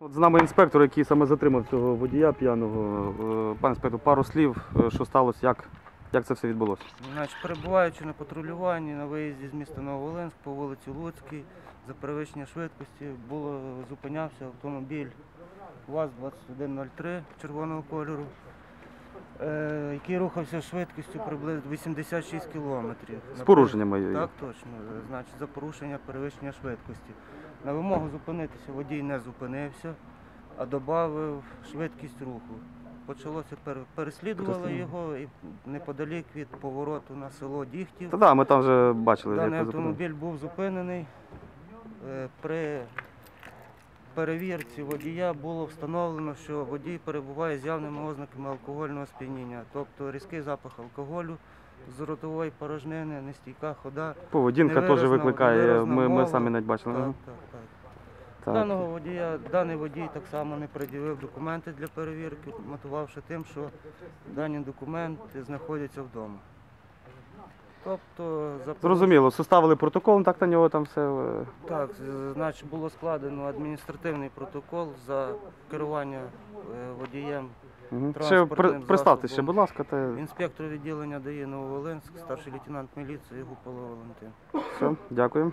От з нами інспектор, який саме затримав цього водія п'яного. Пане інспектор, пару слів, е, що сталося, як, як це все відбулося? Значить, перебуваючи на патрулюванні на виїзді з міста Нововолинськ по вулиці Луцькій, за перевищення швидкості було зупинявся автомобіль ВАЗ-2103 червоного кольору, е, який рухався швидкістю приблизно 86 кілометрів. З порушеннями. Так, точно. Значить, за порушення перевищення швидкості. На вимогу зупинитися водій не зупинився, а додав швидкість руху. Почалося пер- переслідували його і неподалік від повороту на село Діхтів. Та да, ми там вже бачили, Даний автомобіль був зупинений. Е, При перевірці водія було встановлено, що водій перебуває з явними ознаками алкогольного сп'яніння, тобто різкий запах алкоголю з ротової порожнини, нестійка хода. Поведінка теж невиразна- викликає, невиразна ми, ми мова. самі навіть бачили. Так, так, так. Так. Даного водія, даний водій так само не пред'явив документи для перевірки, мотивувавши тим, що дані документи знаходяться вдома. Тобто, за Зрозуміло, составили протокол, так на нього там все. е, Так, з- значить було складено адміністративний протокол за керування е, водієм. Мгм. Ще Транспортним при, представте ще, засобом. будь ласка, та Інспектор відділення ДАІ Нововолинськ, старший лейтенант міліції Гуполо Валентин. все, дякую.